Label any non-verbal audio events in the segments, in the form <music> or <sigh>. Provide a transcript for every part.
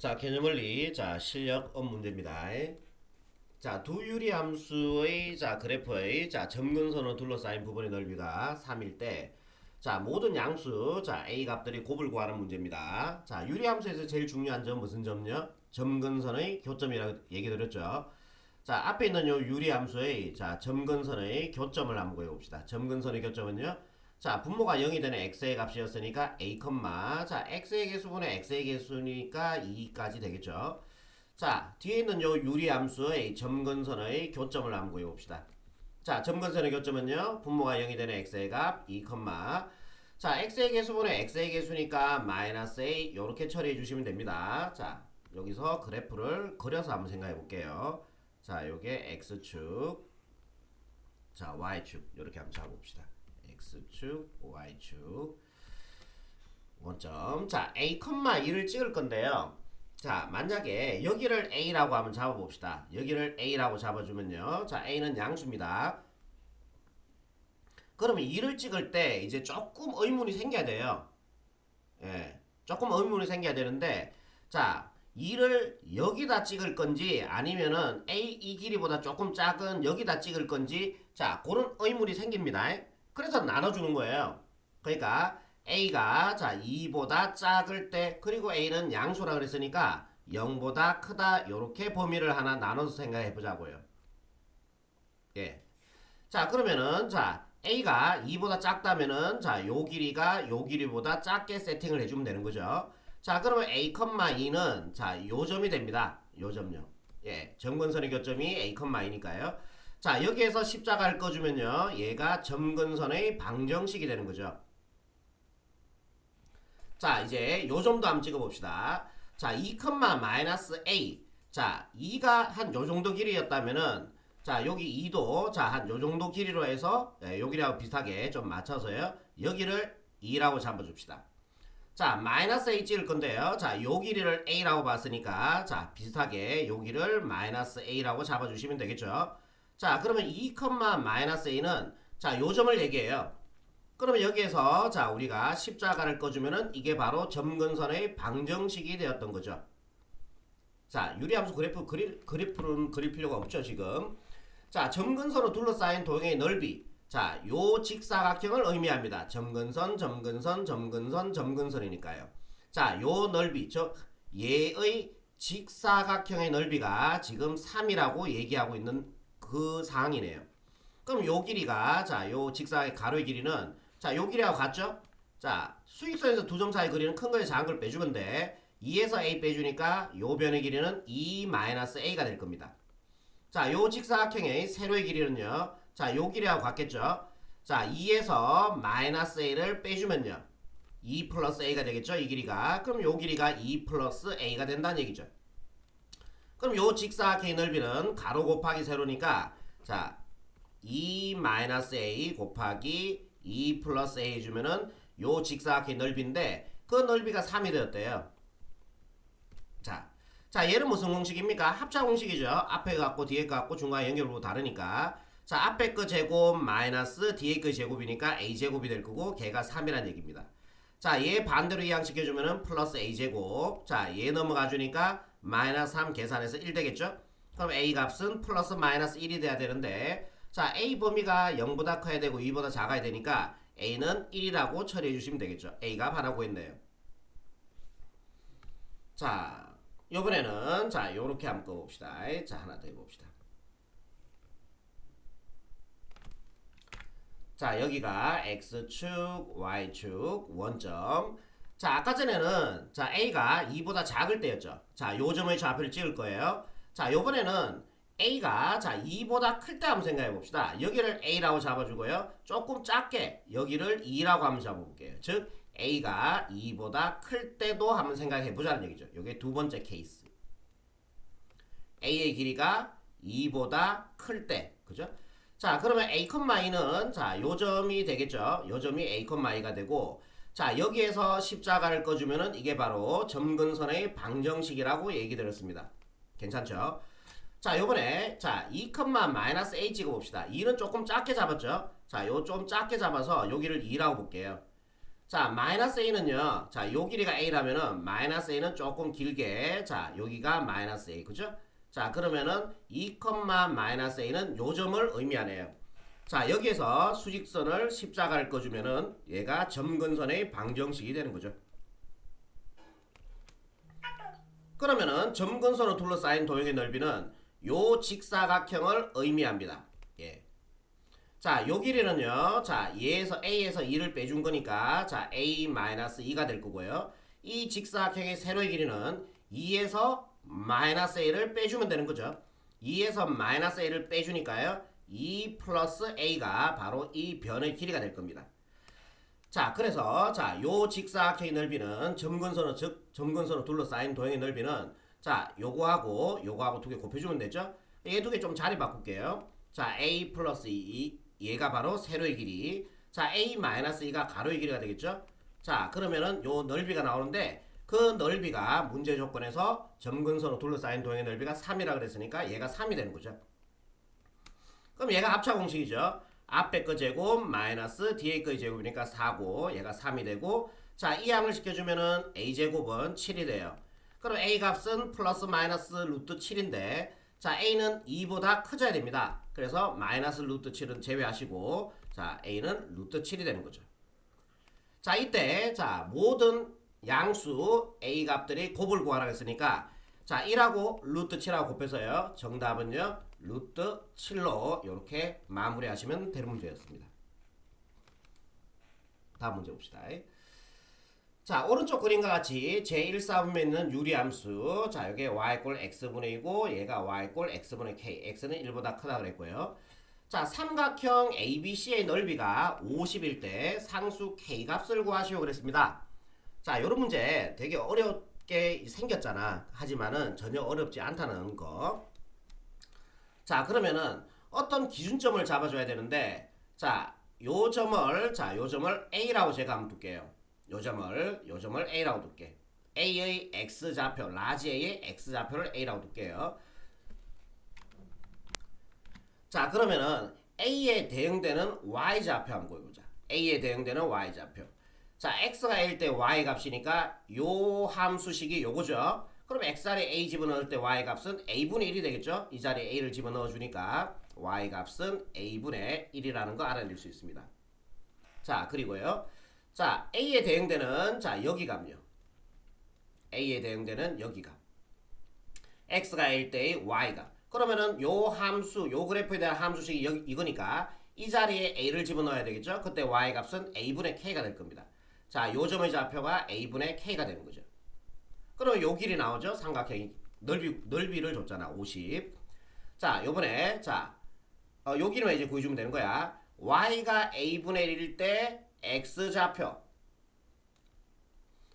자, 개념 원리, 자, 실력 업 문제입니다. 자, 두 유리 함수의 자, 그래프의 자, 점근선으로 둘러싸인 부분의 넓이가 3일 때 자, 모든 양수 자, A 값들이 곱을 구하는 문제입니다. 자, 유리 함수에서 제일 중요한 점 무슨 점요? 점근선의 교점이라고 얘기 드렸죠. 자, 앞에 있는 요 유리 함수의 자, 점근선의 교점을 한번 구해 봅시다. 점근선의 교점은요. 자, 분모가 0이 되는 x의 값이었으니까 a, 자, x의 개수분의 x의 개수니까 2까지 되겠죠. 자, 뒤에 있는 요 유리 함수 의 점근선의 교점을 한번 구해 봅시다. 자, 점근선의 교점은요. 분모가 0이 되는 x의 값 2, 자, x의 개수분의 x의 개수니까 마이너스 a 요렇게 처리해 주시면 됩니다. 자, 여기서 그래프를 그려서 한번 생각해 볼게요. 자, 요게 x축 자, y축 이렇게 한번 잡아 봅시다. X축, y축 원점 자, a, 2를 찍을 건데요. 자, 만약에 여기를 a라고 한번 잡아 봅시다. 여기를 a라고 잡아주면요. 자, a는 양수입니다. 그러면 2를 찍을 때 이제 조금 의문이 생겨야 돼요. 예, 조금 의문이 생겨야 되는데, 자, 2를 여기다 찍을 건지 아니면은 A 이 길이보다 조금 작은 여기다 찍을 건지, 자, 그런 의문이 생깁니다. 그래서 나눠주는 거예요. 그러니까 A가 자 2보다 작을 때 그리고 A는 양수라 그랬으니까 0보다 크다 요렇게 범위를 하나 나눠서 생각해 보자고요. 예. 자 그러면은 자 A가 2보다 작다면은 자요 길이가 요 길이보다 작게 세팅을 해주면 되는 거죠. 자 그러면 A, 2는 자 요 점이 됩니다. 요 점요. 예. 점근선의 교점이 A, 2니까요. 자 여기에서 십자가를 꺼주면요 얘가 점근선의 방정식이 되는 거죠. 자 이제 요점도 한번 찍어봅시다. 자 2, 마이너스 a. 자 2가 한 요정도 길이였다면은 자 여기 2도 자 한 요정도 길이로 해서 예, 여기랑 비슷하게 좀 맞춰서요 여기를 2라고 잡아줍시다. 자 마이너스 a 찍을 건데요. 자 요 길이를 a라고 봤으니까 자 비슷하게 여기를 마이너스 a라고 잡아주시면 되겠죠 자, 그러면 2, 마이너스 a는 자, 요점을 얘기해요. 그러면 여기에서 자, 우리가 십자가를 꺼주면은 이게 바로 점근선의 방정식이 되었던 거죠. 자, 유리함수 그래프 그릴, 그래프는 그릴 필요가 없죠, 지금. 자, 점근선으로 둘러싸인 도형의 넓이. 자, 요 직사각형을 의미합니다. 점근선, 점근선, 점근선, 점근선이니까요. 자, 요 넓이, 저 얘의 직사각형의 넓이가 지금 3이라고 얘기하고 있는 그 상황이네요. 그럼 요 길이가 자, 요 직사의 가로의 길이는 자, 요 길이하고 같죠? 자, 수익선에서 두 점 사이 거리는 큰 거에 작은 걸 빼주면 돼. 2에서 a 빼주니까 요 변의 길이는 2-a가 될 겁니다. 자, 요 직사각형의 세로의 길이는요. 자, 요 길이하고 같겠죠? 자, 2에서 마이너스 a를 빼주면요. 2 플러스 a가 되겠죠? 이 길이가. 그럼 요 길이가 2 플러스 a가 된다는 얘기죠. 그럼 요 직사각형의 넓이는 가로 곱하기 세로니까 자 2 마이너스 a 곱하기 2 플러스 a 해주면은 요 직사각형의 넓이인데 그 넓이가 3이 되었대요. 자, 자 얘는 무슨 공식입니까? 합차 공식이죠. 앞에 갖고 뒤에 갖고 중간 연결부 다르니까 자 앞에 거 제곱 마이너스 뒤에 거 제곱이니까 a 제곱이 될 거고 걔가 3이란 얘기입니다. 자, 얘 반대로 이항시켜주면은 플러스 a제곱. 자, 얘 넘어가 주니까 마이너스 3 계산해서 1 되겠죠? 그럼 a 값은 플러스 마이너스 1이 돼야 되는데 자, a 범위가 0보다 커야 되고 2보다 작아야 되니까 a는 1이라고 처리해 주시면 되겠죠. a가 바라고 했네요. 자, 요번에는 자, 요렇게 한번 꺼봅시다. 자, 하나 더 해봅시다. 자, 여기가 x축, y축, 원점. 자, 아까 전에는 자, a가 2보다 작을 때였죠. 자, 요 점의 좌표를 찍을 거예요. 자, 요번에는 a가 자, 2보다 클 때 한번 생각해 봅시다. 여기를 a라고 잡아주고요. 조금 작게 여기를 2라고 한번 잡아볼게요. 즉, a가 2보다 클 때도 한번 생각해 보자는 얘기죠. 요게 두 번째 케이스. a의 길이가 2보다 클 때, 그죠? 자, 그러면 a, 이는 자, 요점이 되겠죠. 요점이 a, 이가 되고 자, 여기에서 십자가를 꺼주면은 이게 바로 점근선의 방정식이라고 얘기 드렸습니다. 괜찮죠? 자, 요번에 자, 2, 마이너스 a 찍어 봅시다. 2는 조금 작게 잡았죠? 자, 요 좀 작게 잡아서 여기를 2라고 볼게요. 자, 마이너스 a는요. 자, 요 길이가 a라면은 마이너스 a는 조금 길게 자, 여기가 마이너스 a. 그죠? 자, 그러면은 2, 마이너스 a는 요 점을 의미하네요. 자, 여기에서 수직선을 십자가를 꺼주면은 얘가 점근선의 방정식이 되는 거죠. 그러면은 점근선을 둘러싸인 도형의 넓이는 요 직사각형을 의미합니다. 예. 자, 요 길이는요. 자, 얘에서 A에서 2를 빼준 거니까 자, A-2가 될 거고요. 이 직사각형의 세로의 길이는 2에서 마이너스 A를 빼주면 되는 거죠. 2에서 마이너스 A를 빼주니까요. 2 플러스 A가 바로 이 변의 길이가 될 겁니다. 자, 그래서 자, 요 직사각형의 넓이는 점근선을 즉 점근선을 둘러싸인 도형의 넓이는 자, 요거하고 요거하고 두 개 곱해주면 되죠. 얘 두 개 좀 자리 바꿀게요. 자, a 플러스 2 얘가 바로 세로의 길이. 자, a 마이너스 2가 가로의 길이가 되겠죠. 자, 그러면은 요 넓이가 나오는데 그 넓이가 문제 조건에서 점근선으로 둘러싸인 도형의 넓이가 3이라 그랬으니까 얘가 3이 되는 거죠. 그럼 얘가 합차 공식이죠. 앞에 거 제곱 마이너스 뒤에 거의 제곱이니까 4고 얘가 3이 되고 자, 이 양을 시켜주면은 a 제곱은 7이 돼요. 그럼 a 값은 플러스 마이너스 루트 7인데 자 a는 2보다 커져야 됩니다. 그래서 마이너스 루트 7은 제외하시고 자 a는 루트 7이 되는 거죠. 자 이때 자 모든 양수 a 값들이 곱을 구하라고 했으니까 자 1하고 루트 7하고 곱해서요. 정답은요. 루트 7로 이렇게 마무리하시면 되는 문제였습니다. 다음 문제 봅시다. 자 오른쪽 그림과 같이 제1사분면에 있는 유리함수 자 여기 y꼴 x분의 2고 얘가 y꼴 x분의 k x는 1보다 크다 그랬고요 자 삼각형 ABC의 넓이가 50일 때 상수 k 값을 구하시오 그랬습니다 자 요런 문제 되게 어 렵게 생겼잖아 하지만은 전혀 어렵지 않다는 거 자 그러면은 어떤 기준점을 잡아줘야 되는데 자 요 점을 자 요 점을 A라고 제가 한번 둘게요 요 점을 요 점을 A라고 둘게. A의 X 좌표, 라지 A의 X 좌표를 A라고 둘게요. 자, 그러면은 A에 대응되는 Y 좌표 한번 구해보자. A에 대응되는 Y 좌표. 자, X가 1일 때 Y 값이니까 요 함수식이 요거죠. 그럼 X 자리에 A 집어넣을 때 Y 값은 A분의 1이 되겠죠? 이 자리에 A를 집어넣어 주니까 Y 값은 A분의 1이라는 거 알아낼 수 있습니다. 자, 그리고요. 자, A에 대응되는 자, 여기감요. A에 대응되는 여기가. X가 1 때의 Y가. 그러면은 요 함수, 요 그래프에 대한 함수식이 여기, 이거니까 이 자리에 A를 집어넣어야 되겠죠? 그때 Y 값은 A분의 K가 될 겁니다. 자, 요 점의 좌표가 A분의 K가 되는 거죠. 그러면 요 길이 나오죠? 삼각형이 넓이, 넓이를 줬잖아. 50. 자, 요번에 자, 어, 요 길이만 이제 구해 주면 되는 거야. Y가 A분의 1일 때 x 좌표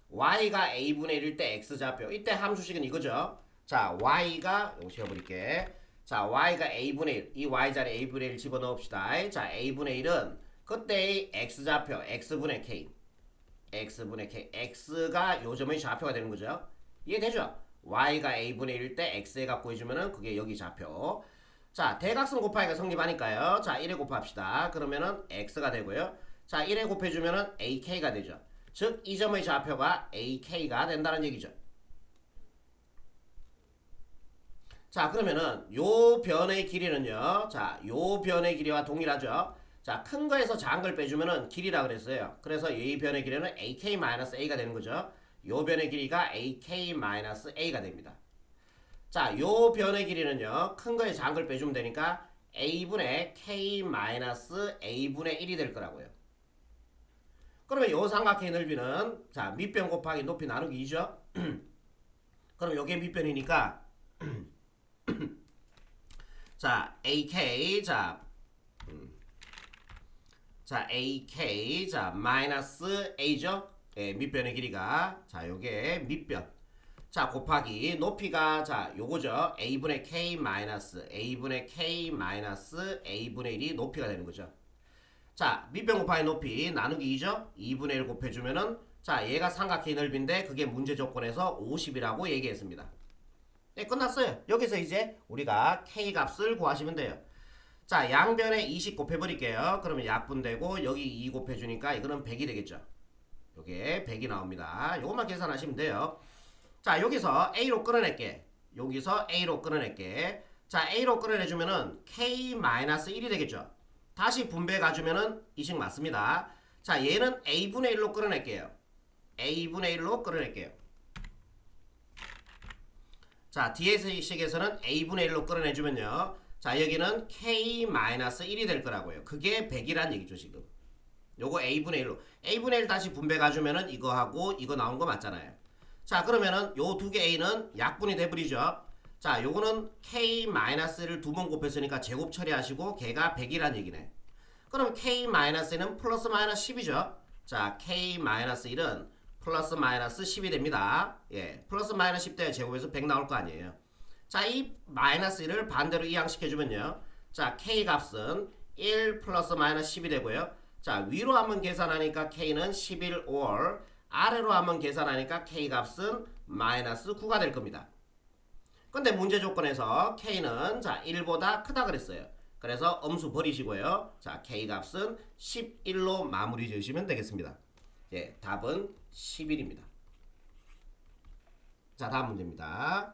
y가 a분의 1일 때 x 좌표 이때 함수식은 이거죠 자 y가 이거 지워 버릴게 자 y가 a분의 1 이 y 자리에 a분의 1 집어넣읍시다 자 a분의 1은 그때의 x 좌표 x분의 k x분의 k x가 요점의 좌표가 되는 거죠 이해되죠? y가 a분의 1일 때 x에 갖고 해주면은 그게 여기 좌표 자 대각선 곱하기가 성립하니까요 자 1에 곱합시다 그러면은 x가 되고요 자, 1에 곱해주면은 AK가 되죠. 즉, 이 점의 좌표가 AK가 된다는 얘기죠. 자, 그러면은 요 변의 길이는요. 자, 요 변의 길이와 동일하죠. 자, 큰 거에서 작은 걸 빼주면은 길이라 그랬어요. 그래서 이 변의 길이는 AK-A가 되는 거죠. 요 변의 길이가 AK-A가 됩니다. 자, 요 변의 길이는요. 큰 거에 작은 걸 빼주면 되니까 A분의 K-A분의 1이 될 거라고요. 그러면 요 삼각형의 넓이는 자 밑변 곱하기 높이 나누기 2죠. <clears throat> 그럼 요게 밑변이니까 <clears throat> 자 AK 자, 음, 자 AK 자 마이너스 A죠. 예, 밑변의 길이가 자 요게 밑변 자 곱하기 높이가 자 요거죠. A분의 K 마이너스 A분의 K 마이너스 A분의 1이 높이가 되는 거죠. 자, 밑변 곱하기 높이 나누기 2죠? 2분의 1 곱해주면은 자, 얘가 삼각형의 넓인데 그게 문제 조건에서 50이라고 얘기했습니다. 네, 끝났어요. 여기서 이제 우리가 K 값을 구하시면 돼요. 자, 양변에 20 곱해버릴게요. 그러면 약분되고 여기 2 곱해주니까 이거는 100이 되겠죠. 요게 100이 나옵니다. 요것만 계산하시면 돼요. 자, 여기서 A로 끌어낼게. 여기서 A로 끌어낼게. 자, A로 끌어내주면은 K-1이 되겠죠. 다시 분배 가주면은 이식 맞습니다. 자, 얘는 A분의 1로 끌어낼게요. A분의 1로 끌어낼게요. 자, 뒤에서 식에서는 A분의 1로 끌어내주면요. 자, 여기는 K-1이 될 거라고요. 그게 100이란 얘기죠, 지금. 요거 A분의 1로. A분의 1 다시 분배 가주면은 이거하고 이거 나온 거 맞잖아요. 자, 그러면은 요 두 개 A는 약분이 돼버리죠. 자, 요거는 K-를 두 번 곱했으니까 제곱 처리하시고 걔가 100이란 얘기네. 그럼 K-는 플러스 마이너스 10이죠. 자, K-1은 플러스 마이너스 10이 됩니다. 예, 플러스 마이너스 10대 제곱해서 100 나올 거 아니에요. 자, 이 마이너스 1을 반대로 이항시켜주면요. 자, K 값은 1 플러스 마이너스 10이 되고요. 자, 위로 한번 계산하니까 K는 11 or 아래로 한번 계산하니까 K 값은 마이너스 9가 될 겁니다. 근데 문제 조건에서 K는 자 1보다 크다 그랬어요. 그래서 음수 버리시고요. 자 K 값은 11로 마무리 지으시면 되겠습니다. 예, 답은 11입니다. 자 다음 문제입니다.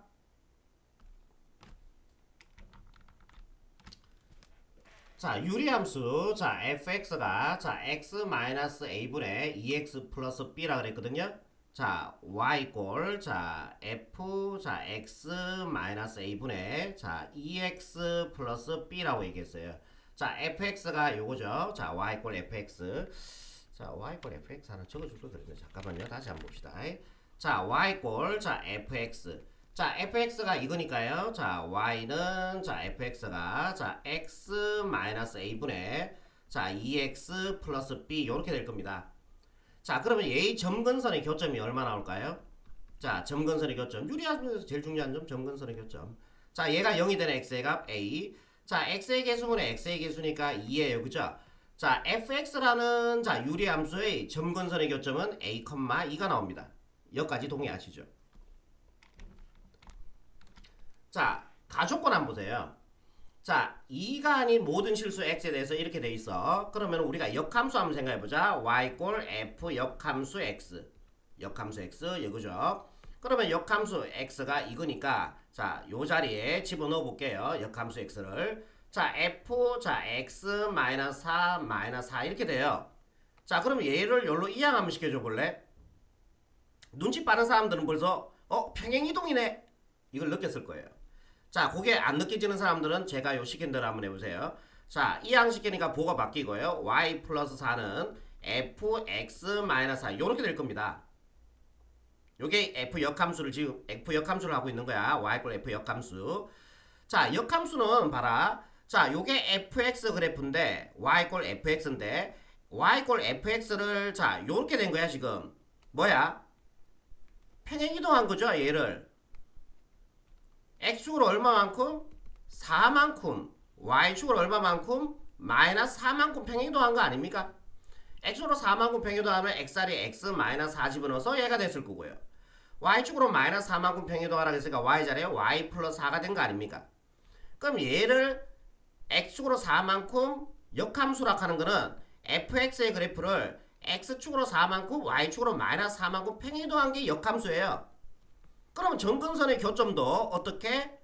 자 유리함수 자 fx가 자 x 마이너스 a분의 2x 플러스 b라 그랬거든요. 자 y 꼴자 f 자 x 마이너스 a분의 자 2x 플러스 b라고 얘기했어요. 자 fx가 요거죠. 자 y 꼴 fx 자 y 꼴 fx 하나 적어 줄 걸 그랬네. 잠깐만요. 다시 한번 봅시다. 자 y 꼴자 fx 자 fx가 이거니까요. 자 y는 자 fx가 자 x 마이너스 a분의 자 2x 플러스 b 이렇게 될 겁니다. 자 그러면 A 점근선의 교점이 얼마 나올까요? 자 점근선의 교점 유리하면서 제일 중요한 점 점근선의 교점. 자 얘가 0이 되는 x의 값 a. 자 x의 개수분의 x의 개수니까 2예요, 그죠? 자 fx라는 자 유리함수의 점근선의 교점은 a, 2가 나옵니다. 여기까지 동의하시죠? 자, 가족권 한번 보세요. 자, 2가 아닌 모든 실수 x에 대해서 이렇게 돼 있어. 그러면 우리가 역함수 한번 생각해 보자. y 꼴 f 역함수 x. 역함수 x 이거죠. 그러면 역함수 x가 이거니까 자, 요 자리에 집어넣어 볼게요. 역함수 x를. 자, f 자, x 마이너스 4 마이너스 4 이렇게 돼요. 자, 그럼 얘를 열로 이항 한번 시켜 줘 볼래? 눈치 빠른 사람들은 벌써 어, 평행 이동이네. 이걸 느꼈을 거예요. 자, 그게 안 느껴지는 사람들은 제가 요 시킨 대로 한번 해보세요. 자, 이항시키니까 보가 바뀌고요. y 플러스 4는 fx 마이너스 4 요렇게 될 겁니다. 요게 f 역함수를 지금 f 역함수를 하고 있는 거야. y 꼴 f 역함수. 자, 역함수는 봐라. 자, 요게 fx 그래프인데 y 꼴 fx인데 y 꼴 fx를 자, 요렇게 된 거야, 지금. 뭐야? 평행 이동한 거죠, 얘를. X축으로 얼마만큼? 4만큼. y축으로 얼마만큼? 마이너스 4만큼 평행이동한 거 아닙니까? x축으로 4만큼 평행이동하면 x알이 x 마이너스 4 집어넣어서 얘가 됐을 거고요. y축으로 마이너스 4만큼 평행이동하라고 했으니까 y자리에 y 플러스 4가 된 거 아닙니까? 그럼 얘를 x축으로 4만큼 역함수락 하는 거는 fx의 그래프를 x축으로 4만큼 y축으로 마이너스 4만큼 평행이동한 게 역함수예요. 그럼 점근선의 교점도 어떻게?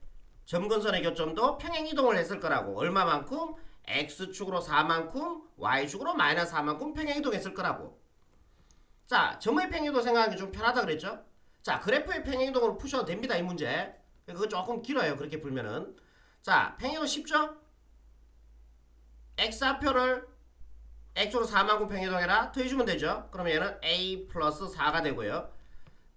점근선의 교점도 평행이동을 했을 거라고. 얼마만큼? x축으로 4만큼, y축으로 마이너스 4만큼 평행이동했을 거라고. 자, 점의 평행이동 생각하기 좀 편하다 그랬죠? 자, 그래프의 평행이동으로 푸셔도 됩니다, 이 문제. 그거 조금 길어요, 그렇게 풀면은. 자, 평행이동 쉽죠? x좌표를 x로 4만큼 평행이동해라. 더해주면 되죠? 그러면 얘는 a 플러스 4가 되고요.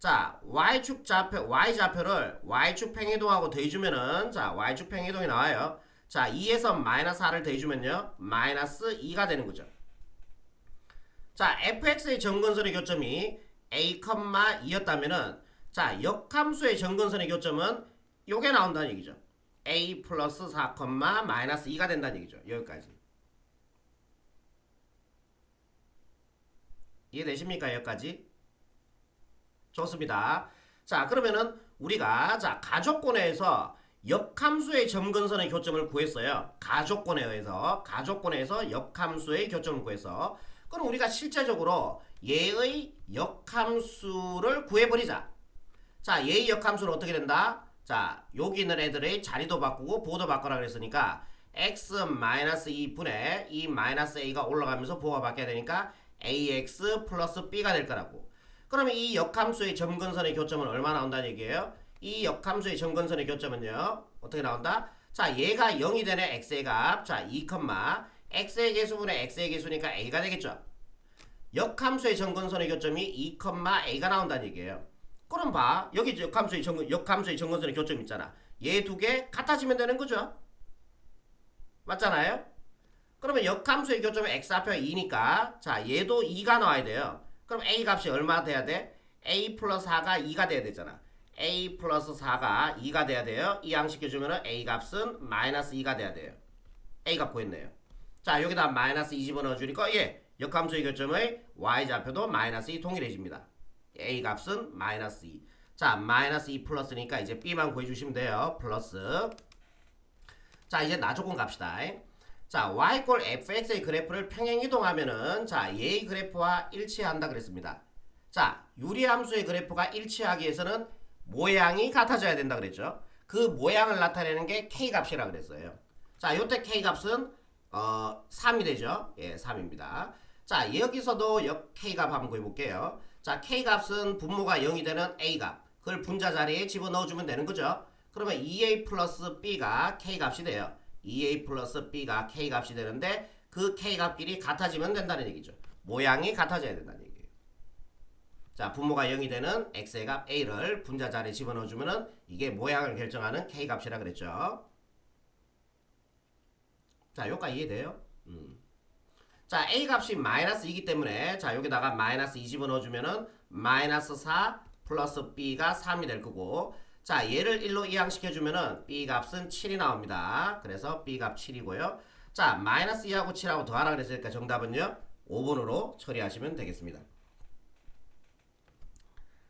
자, y축 좌표, y좌표를 y축 평행이동하고 더해주면은, 자, y축 평행이동이 나와요. 자, 2에서 마이너스 4를 더해주면요, 마이너스 2가 되는 거죠. 자, fx의 정근선의 교점이 a, 2였다면은, 자, 역함수의 정근선의 교점은 요게 나온다는 얘기죠. a 플러스 4, 마이너스 2가 된다는 얘기죠. 여기까지. 이해되십니까? 여기까지? 좋습니다. 자, 그러면은 우리가 자, 가족권에서 역함수의 점근선의 교점을 구했어요. 가족권에 의해서 가족권에서 역함수의 교점을 구해서 그럼 우리가 실제적으로 얘의 역함수를 구해버리자. 자, 얘의 역함수는 어떻게 된다? 자, 여기 있는 애들의 자리도 바꾸고 보도 바꾸라 그랬으니까 x-2분의 이 마이너스 a가 올라가면서 보호가 바뀌어야 되니까 ax 플러스 b가 될 거라고. 그러면 이 역함수의 점근선의 교점은 얼마 나온다는 얘기예요? 이 역함수의 점근선의 교점은요. 어떻게 나온다? 자, 얘가 0이 되네 x의 값. 자, 2, x의 개수분의 x의 개수니까 a가 되겠죠. 역함수의 점근선의 교점이 2, a가 나온다는 얘기예요. 그럼 봐. 여기 역함수의 점 역함수의 점근선의 교점 있잖아. 얘 두 개 같아지면 되는 거죠. 맞잖아요? 그러면 역함수의 교점은 x 앞에 2니까 자 얘도 2가 나와야 돼요. 그럼 a 값이 얼마 돼야 돼? a 플러스 4가 2가 돼야 되잖아. a 플러스 4가 2가 돼야 돼요. 이 양식 해주면은 a 값은 마이너스 2가 돼야 돼요. a 값 구했네요. 자 여기다 마이너스 2 집어 넣어주니까 예 역함수의 교점의 y좌표도 마이너스 2 동일해집니다. a 값은 마이너스 2. 자 마이너스 2 플러스니까 이제 b만 구해주시면 돼요. 플러스 자 이제 나조건 갑시다. 자 y 꼴 fx의 그래프를 평행 이동하면은 자 얘의 그래프와 일치한다 그랬습니다. 자 유리함수의 그래프가 일치하기 위해서는 모양이 같아져야 된다 그랬죠. 그 모양을 나타내는 게 k 값이라 그랬어요. 자 요때 k 값은 어 3이 되죠. 예 3입니다. 자 여기서도 역 k 값 한번 구해 볼게요. 자 k 값은 분모가 0이 되는 a 값 그걸 분자 자리에 집어넣어 주면 되는 거죠. 그러면 2a 플러스 b가 k 값이 돼요. 2a 플러스 b가 k 값이 되는데 그 k 값끼리 같아지면 된다는 얘기죠. 모양이 같아져야 된다는 얘기예요. 자, 분모가 0이 되는 x의 값 a를 분자 자리에 집어넣어 주면은 이게 모양을 결정하는 k 값이라 그랬죠. 자, 여기까지 이해돼요? 음. 자, a 값이 마이너스 2기 때문에 자, 여기다가 마이너스 2 집어넣어 주면은 마이너스 4 플러스 b가 3이 될 거고 자 얘를 1로 이항시켜주면은 b 값은 7이 나옵니다. 그래서 b 값 7이고요. 자 마이너스 2하고 7하고 더하라 그랬으니까 정답은요 5번으로 처리하시면 되겠습니다.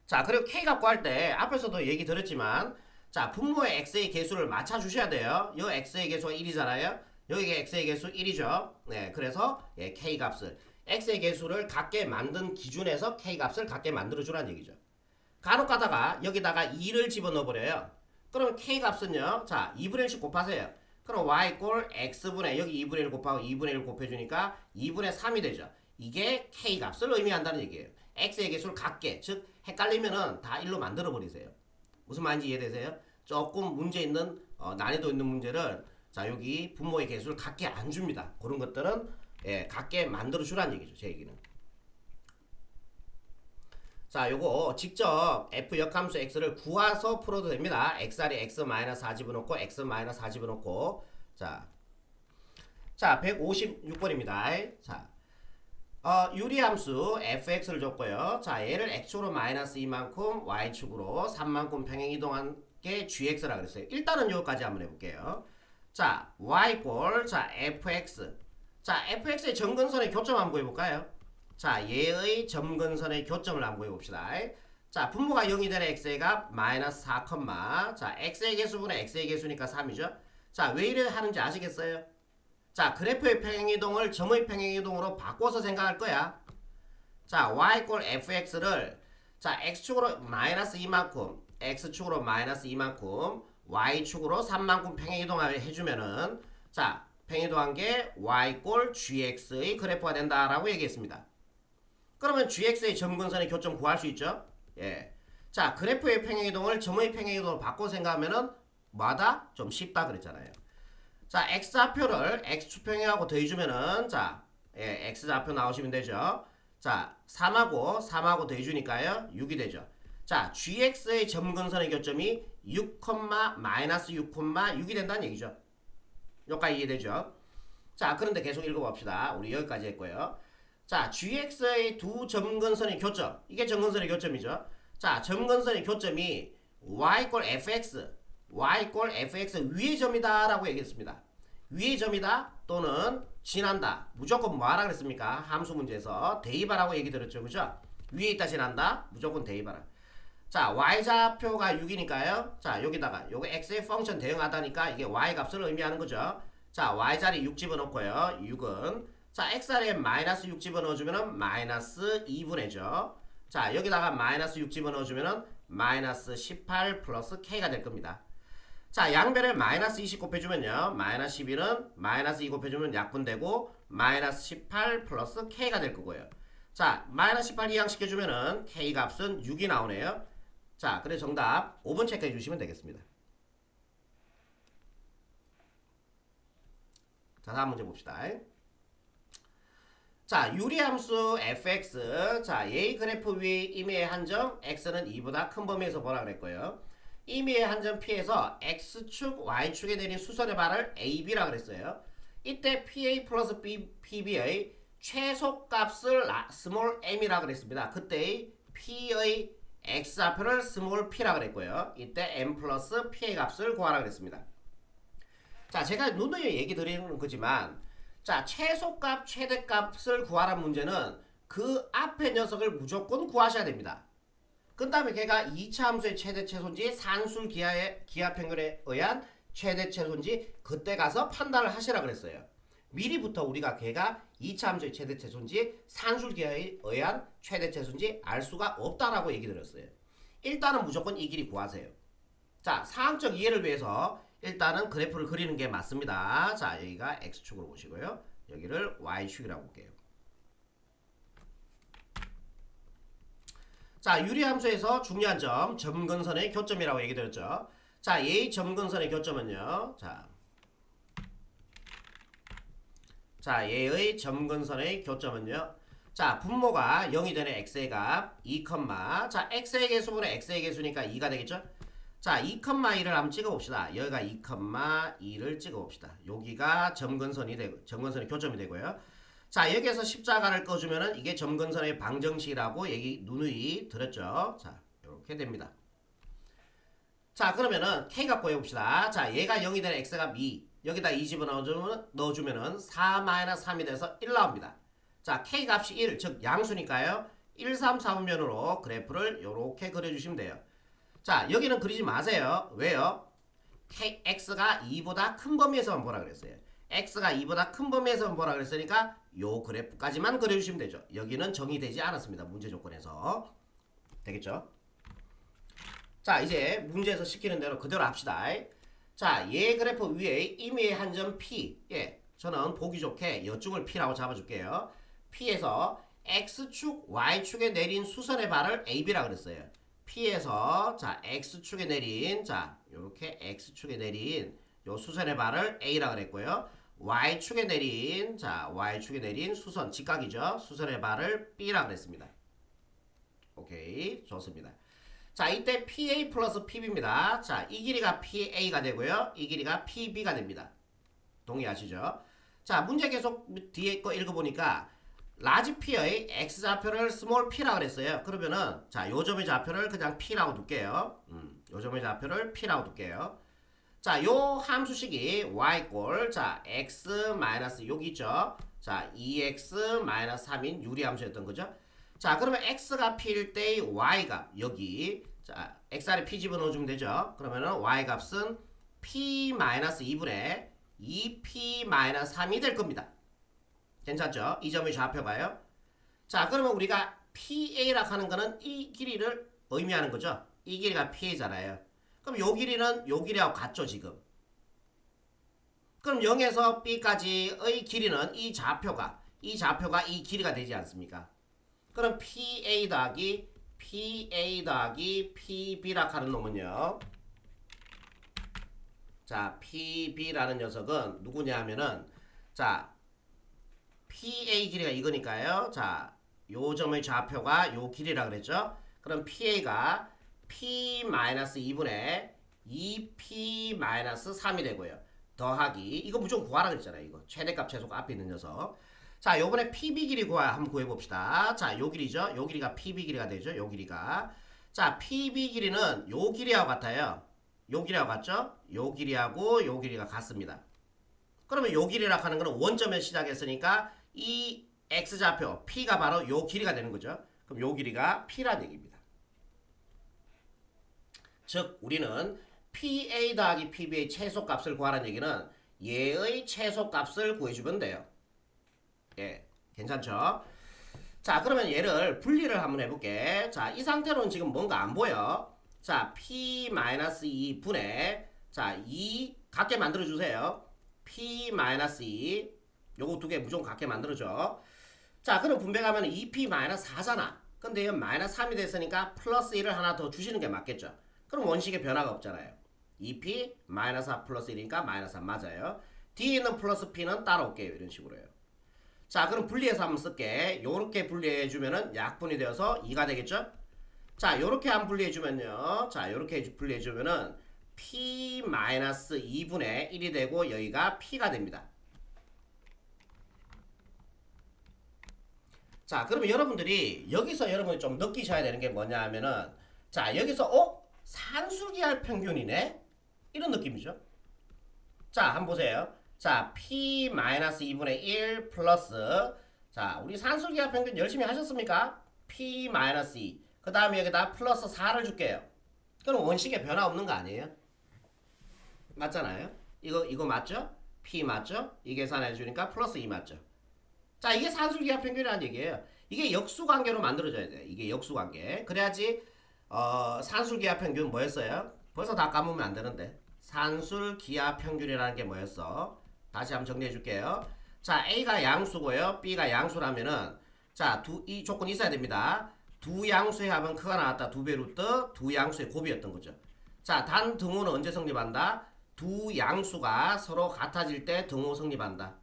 자 그리고 k 값 구할 때 앞에서도 얘기 들었지만 자 분모의 x의 개수를 맞춰주셔야 돼요. 이 x의 개수가 1이잖아요. 여기가 x의 개수 1이죠. 네 그래서 예, k 값을 x의 개수를 같게 만든 기준에서 k 값을 같게 만들어 주라는 얘기죠. 간혹 가다가 여기다가 2를 집어넣어 버려요. 그럼 k 값은요. 자, 2분의 1씩 곱하세요. 그럼 y 꼴 x분의 여기 2분의 1 곱하고 2분의 1 곱해주니까 2분의 3이 되죠. 이게 k 값을 의미한다는 얘기예요. x의 개수를 같게 즉 헷갈리면은 다 1로 만들어 버리세요. 무슨 말인지 이해되세요? 조금 문제 있는 어, 난이도 있는 문제를 자 여기 분모의 개수를 같게 안 줍니다. 그런 것들은 예, 같게 만들어 주라는 얘기죠. 제 얘기는. 자, 요거 직접 f 역함수 x를 구해서 풀어도 됩니다. xr이 x 마이너스 4 집어넣고 x 마이너스 4 집어넣고 자, 자 156번입니다. 자, 어, 유리함수 fx를 줬고요. 자, 얘를 x축으로 마이너스 2만큼 y축으로 3만큼 평행 이동한 게 gx라 그랬어요. 일단은 여기까지 한번 해볼게요. 자, y꼴 자 fx 자 fx의 정근선의 교점 한번 구해볼까요? 자, 얘의 점근선의 교점을 한번 구해봅시다. 자, 분모가 0이 되는 x의 값 마이너스 4, 자, x의 개수분의 x의 개수니까 3이죠. 자, 왜 이래 하는지 아시겠어요? 자, 그래프의 평행이동을 점의 평행이동으로 바꿔서 생각할 거야. 자, y 꼴 fx를 자, x축으로 마이너스 2만큼, x축으로 마이너스 2만큼, y축으로 3만큼 평행이동을 해주면은 자, 평행이동한 게 y 꼴 gx의 그래프가 된다라고 얘기했습니다. 그러면 gx의 점근선의 교점 구할 수 있죠? 예. 자, 그래프의 평행이동을 점의 평행이동으로 바꿔 생각하면은 마다 좀 쉽다 그랬잖아요. 자, x좌표를 x축평행하고 더해주면은 자, 예, x좌표 나오시면 되죠. 자, 3하고 3하고 더해주니까요. 6이 되죠. 자, gx의 점근선의 교점이 6, 마이너스 6, 6이 된다는 얘기죠. 여기까지 이해되죠? 자, 그런데 계속 읽어봅시다. 우리 여기까지 했고요. 자, GX의 두 점근선의 교점. 이게 점근선의 교점이죠. 자, 점근선의 교점이 y 꼴 fx, y 꼴 fx 위의 점이다 라고 얘기했습니다. 위의 점이다 또는 지난다. 무조건 뭐하라 그랬습니까? 함수 문제에서 대입하라고 얘기 들었죠. 그죠? 위에 있다 지난다. 무조건 대입하라. 자, y좌표가 6이니까요. 자, 여기다가 요거 x의 펑션 대응하다니까 이게 y 값을 의미하는 거죠. 자, y자리 6 집어넣고요. 6은 자, x아래에 마이너스 6 집어넣어주면은 마이너스 2분의죠. 자, 여기다가 마이너스 6 집어넣어주면은 마이너스 18 플러스 k가 될 겁니다. 자, 양변에 마이너스 20 곱해주면요. 마이너스 12는 마이너스 2 곱해주면 약분되고 마이너스 18 플러스 k가 될 거고요. 자, 마이너스 18 이항시켜주면은 k 값은 6이 나오네요. 자, 그래서 정답 5번 체크해 주시면 되겠습니다. 자, 다음 문제 봅시다. 자, 유리함수 fx. 자, a 그래프 위 임의의 한 점 x는 2보다 큰 범위에서 보라 그랬고요. 임의의 한 점 p에서 x축, y축에 내린 수선의 발을 ab라 그랬어요. 이때 pa 플러스 b, pb의 최소값을 라- 스몰 m이라 그랬습니다. 그때의 p의 x좌표를 스몰 p라 그랬고요. 이때 m 플러스 p의 값을 구하라 그랬습니다. 자, 제가 누누이 얘기 드리는 거지만 자, 최소값, 최대값을 구하라는 문제는 그 앞에 녀석을 무조건 구하셔야 됩니다. 그 다음에 걔가 2차 함수의 최대 최소인지 산술 기하의 기하 평균에 의한 최대 최소인지 그때 가서 판단을 하시라 그랬어요. 미리부터 우리가 걔가 2차 함수의 최대 최소인지 산술 기하에 의한 최대 최소인지 알 수가 없다라고 얘기 드렸어요. 일단은 무조건 이 길이 구하세요. 자, 사항적 이해를 위해서 일단은 그래프를 그리는 게 맞습니다. 자, 여기가 x축으로 보시고요. 여기를 y축이라고 볼게요. 자, 유리함수에서 중요한 점, 점근선의 교점이라고 얘기 드렸죠. 자, 이 점근선의 교점은요. 자, 자, 얘의 점근선의 교점은요. 자, 분모가 0이 되는 x의 값 2, 자, x의 개수분의 x의 개수니까 2가 되겠죠? 자, 2,2를 한번 찍어봅시다. 여기가 2,2를 찍어봅시다. 여기가 점근선이 되고, 점근선의 교점이 되고요. 자, 여기에서 십자가를 꺼주면은 이게 점근선의 방정식이라고 얘기 누누이 들었죠. 자, 이렇게 됩니다. 자, 그러면은 k 갖고 해봅시다. 자, 얘가 0이 되는 x가 2. 여기다 2 집어넣어주면, 넣어주면은 4-3이 돼서 1 나옵니다. 자, k 값이 1, 즉 양수니까요. 1, 3, 4분면으로 그래프를 이렇게 그려주시면 돼요. 자, 여기는 그리지 마세요. 왜요? X가 2보다 큰 범위에서만 보라 그랬어요. x가 2보다 큰 범위에서만 보라 그랬으니까 요 그래프까지만 그려주시면 되죠. 여기는 정의되지 않았습니다. 문제 조건에서. 되겠죠? 자, 이제 문제에서 시키는 대로 그대로 합시다. 자, 얘 그래프 위에 임의의 한 점 P. 예, 저는 보기 좋게 여중을 P라고 잡아줄게요. P에서 X축, Y축에 내린 수선의 발을 AB라 그랬어요. P에서 자 X축에 내린 자 요렇게 X축에 내린 요 수선의 발을 A라 그랬고요. Y축에 내린 자 Y축에 내린 수선 직각이죠. 수선의 발을 B라 그랬습니다. 오케이 좋습니다. 자 이때 PA 플러스 PB입니다. 자이 길이가 PA가 되고요. 이 길이가 PB가 됩니다. 동의하시죠? 자 문제 계속 뒤에 거 읽어보니까 라지 P의 X좌표를 스몰 P라 그랬어요. 그러면은 자 요 점의 좌표를 그냥 P라고 둘게요. 음, 요 점의 좌표를 P라고 둘게요. 자, 요 함수식이 y 꼴, 자, x 마이너스 여기 있죠. 자, 2x 마이너스 3인 유리 함수였던 거죠. 자, 그러면 x가 p일 때의 y 값 여기 자, x 아래 p 집어넣어 주면 되죠. 그러면은 y 값은 p 마이너스 2분의 2p 마이너스 3이 될 겁니다. 괜찮죠? 이 점의 좌표가요. 자, 그러면 우리가 PA라 하는 거는 이 길이를 의미하는 거죠. 이 길이가 PA잖아요. 그럼 요 길이는 요 길이하고 같죠, 지금. 그럼 0에서 B까지의 길이는 이 좌표가, 이 좌표가 이 길이가 되지 않습니까? 그럼 PA 더하기 PA 더하기 PB라 하는 놈은요. 자, PB라는 녀석은 누구냐 하면은, 자, PA 길이가 이거니까요. 자, 요 점의 좌표가 요 길이라 그랬죠? 그럼 PA가 P-2분의 2P-3이 되고요. 더하기 이거 무조건 구하라 그랬잖아요. 이거 최대값 최소값 앞에 있는 녀석. 자, 요번에 PB 길이 구하 한번 구해 봅시다. 자, 요 길이죠. 요 길이가 PB 길이가 되죠. 요 길이가. 자, PB 길이는 요 길이하고 같아요. 요 길이하고 같죠? 요 길이하고 요 길이가 같습니다. 그러면 요 길이라 하는 거는 원점에 시작했으니까 이 x좌표 p가 바로 요 길이가 되는 거죠. 그럼 요 길이가 p란 얘기입니다. 즉 우리는 PA 더하기 PB의 최소값을 구하라는 얘기는 얘의 최소값을 구해주면 돼요. 예, 괜찮죠? 자, 그러면 얘를 분리를 한번 해볼게. 자, 이 상태로는 지금 뭔가 안 보여. 자, p-2 분의 자, 2 같게 만들어 주세요. p-2 요거 두 개 무조건 같게 만들어줘. 자, 그럼 분배가면 2p-4잖아. 근데 이건 마이너스 3이 됐으니까 플러스 1을 하나 더 주시는 게 맞겠죠. 그럼 원식에 변화가 없잖아요. 2p 마이너스 4 플러스 1이니까 마이너스 3 맞아요. 뒤에 있는 플러스 p는 따라올게요. 이런 식으로요. 자, 그럼 분리해서 한번 쓸게. 요렇게 분리해 주면은 약분이 되어서 2가 되겠죠? 자, 요렇게 한 분리해 주면요. 자, 요렇게 분리해 주면은 p 마이너스 2분의 1이 되고 여기가 p가 됩니다. 자, 그러면 여러분들이 여기서 여러분이 좀 느끼셔야 되는 게 뭐냐 하면은 자, 여기서 어? 산술기할 평균이네? 이런 느낌이죠. 자, 한번 보세요. 자, p-2분의 1 플러스 자, 우리 산술기하 평균 열심히 하셨습니까? p-2. 그 다음에 여기다 플러스 4를 줄게요. 그럼 원식에 변화 없는 거 아니에요? 맞잖아요? 이거, 이거 맞죠? p 맞죠? 이 계산해 주니까 플러스 2 맞죠? 자, 이게 산술기하 평균이라는 얘기예요. 이게 역수관계로 만들어져야 돼. 이게 역수관계. 그래야지 어, 산술기하 평균 뭐였어요? 벌써 다 까먹으면 안 되는데. 산술기하 평균이라는 게 뭐였어? 다시 한번 정리해 줄게요. 자, A가 양수고요. B가 양수라면은 자, 두, 이 조건 있어야 됩니다. 두 양수의 합은 크가 나왔다. 두 배 루트 두 양수의 곱이었던 거죠. 자, 단 등호는 언제 성립한다? 두 양수가 서로 같아질 때 등호 성립한다.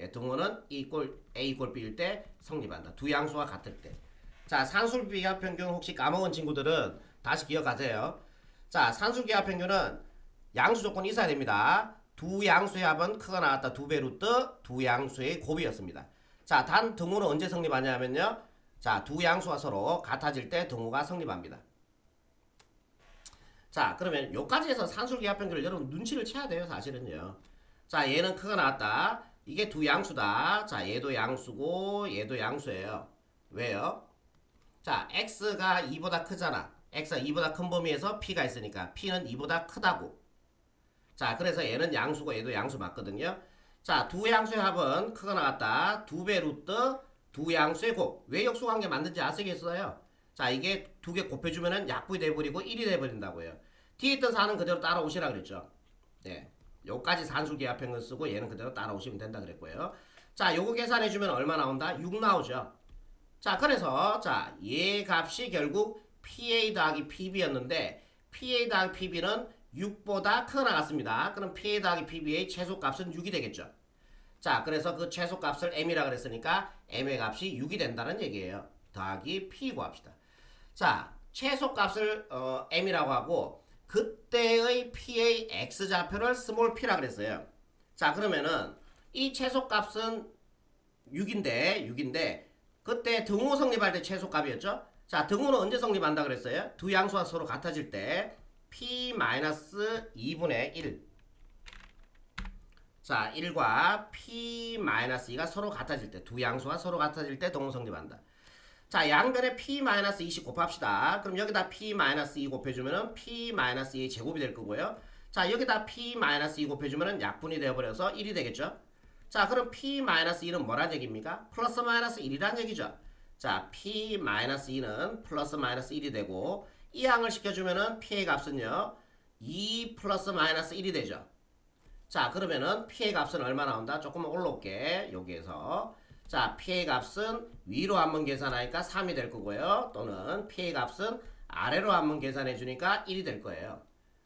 예, 등호는 E 꼴 A 꼴 B일 때 성립한다. 두 양수가 같을 때. 자, 산술비합 평균 혹시 까먹은 친구들은 다시 기억하세요. 자, 산술기합 평균은 양수 조건이 있어야 됩니다. 두 양수의 합은 크가 나왔다. 두 배 루트 두 양수의 곱이었습니다. 자, 단 등호는 언제 성립하냐면요. 자, 두 양수가 서로 같아질 때 등호가 성립합니다. 자, 그러면 요까지 해서 산술기합 평균을 여러분 눈치를 채야 돼요, 사실은요. 자, 얘는 크가 나왔다. 이게 두 양수다. 자, 얘도 양수고 얘도 양수예요. 왜요? 자, x가 2보다 크잖아. x가 2보다 큰 범위에서 p가 있으니까 p는 2보다 크다고. 자, 그래서 얘는 양수고 얘도 양수 맞거든요. 자, 두 양수의 합은 크가 나왔다. 두 배 루트 두 양수의 곱. 왜 역수관계 만든지 아시겠어요? 자, 이게 두 개 곱해주면은 약분이 돼버리고 1이 돼버린다고요. 뒤에 있던 4는 그대로 따라오시라 그랬죠. 네. 요까지 산술기합평을 쓰고 얘는 그대로 따라오시면 된다 그랬고요. 자, 요거 계산해주면 얼마 나온다? 6 나오죠. 자, 그래서 자, 얘 값이 결국 PA 더하기 PB였는데 PA 더하기 PB는 6보다 크게 나갔습니다. 그럼 PA 더하기 PB의 최소값은 6이 되겠죠. 자, 그래서 그 최소값을 M이라 그랬으니까 M의 값이 6이 된다는 얘기예요. 더하기 P 구합시다. 자, 최소값을 어, M이라고 하고 그때의 P의 X좌표를 스몰 P라 그랬어요. 자, 그러면은 이 최소값은 6인데 6인데 그때 등호 성립할 때 최소값이었죠? 자, 등호는 언제 성립한다 그랬어요? 두 양수가 서로 같아질 때 P-2분의 1 자, 1과 P-2가 서로 같아질 때, 두 양수가 서로 같아질 때 동호 성립한다. 자, 양변에 P-20 곱합시다. 그럼 여기다 P-2 곱해주면은 P-2의 제곱이 될 거고요. 자, 여기다 P-2 곱해주면은 약분이 되어버려서 1이 되겠죠? 자, 그럼 P-1은 뭐란 얘기입니까? 플러스 마이너스 1이란 얘기죠. 자, P-2는 플러스 마이너스 1이 되고, 이 항을 시켜주면은 P의 값은요, 2 플러스 마이너스 1이 되죠. 자, 그러면은 P의 값은 얼마 나온다? 조금 올라올게. 여기에서. 자, P의 값은 위로 한번 계산하니까 3이 될 거고요. 또는 P의 값은 아래로 한번 계산해 주니까 1이 될 거예요.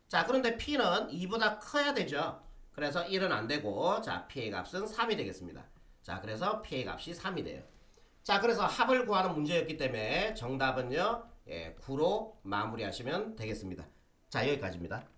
자, 그런데 P는 2보다 커야 되죠. 그래서 1은 안 되고, 자, P의 값은 3이 되겠습니다. 자, 그래서 P의 값이 3이 돼요. 자, 그래서 합을 구하는 문제였기 때문에 정답은요, 예, 9로 마무리하시면 되겠습니다. 자, 여기까지입니다.